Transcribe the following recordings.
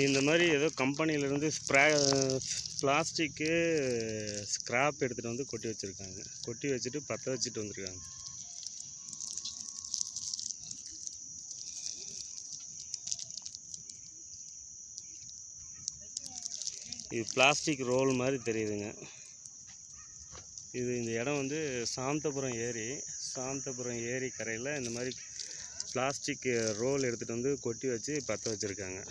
இந்த மாதிரி ஏதோ கம்பெனியிலேருந்து ஸ்ப்ரே பிளாஸ்டிக்கு ஸ்க்ராப் எடுத்துகிட்டு வந்து கொட்டி வச்சுருக்காங்க. கொட்டி வச்சுட்டு பற்ற வச்சுட்டு வந்திருக்காங்க. இது பிளாஸ்டிக் ரோல் மாதிரி தெரியுதுங்க. இது இந்த இடம் வந்து சாந்தபுரம் ஏரி. சாந்தபுரம் ஏரி கரையில் இந்த மாதிரி பிளாஸ்டிக் ரோல் எடுத்துகிட்டு வந்து கொட்டி வச்சு பற்ற வச்சுருக்காங்க.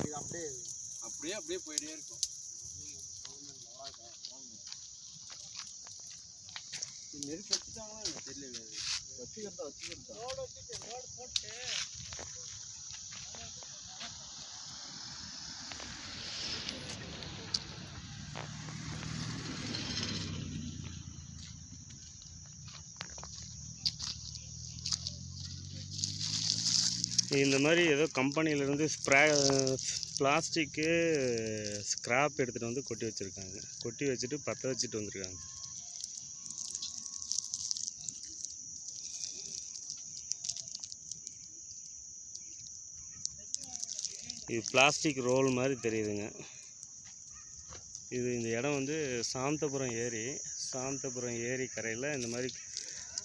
இது அப்படியே அப்படியே அப்படியே போயிட்டே இருக்கும். இது நெருப்பு வச்சுட்டாங்களா எனக்கு தெரியல வச்சுக்கிறதா வச்சுக்கிறதா? இந்த மாதிரி ஏதோ கம்பெனியிலேருந்து ஸ்ப்ரே பிளாஸ்டிக்கு ஸ்க்ராப் எடுத்துகிட்டு வந்து கொட்டி வச்சுருக்காங்க. கொட்டி வச்சுட்டு பற்ற வச்சுட்டு வந்திருக்காங்க. இது பிளாஸ்டிக் ரோல் மாதிரி தெரியுதுங்க. இது இந்த இடம் வந்து சாந்தபுரம் ஏரி. சாந்தபுரம் ஏரி கரையில் இந்த மாதிரி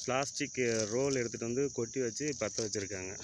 பிளாஸ்டிக் ரோல் எடுத்துகிட்டு வந்து கொட்டி வச்சு பற்ற வச்சுருக்காங்க.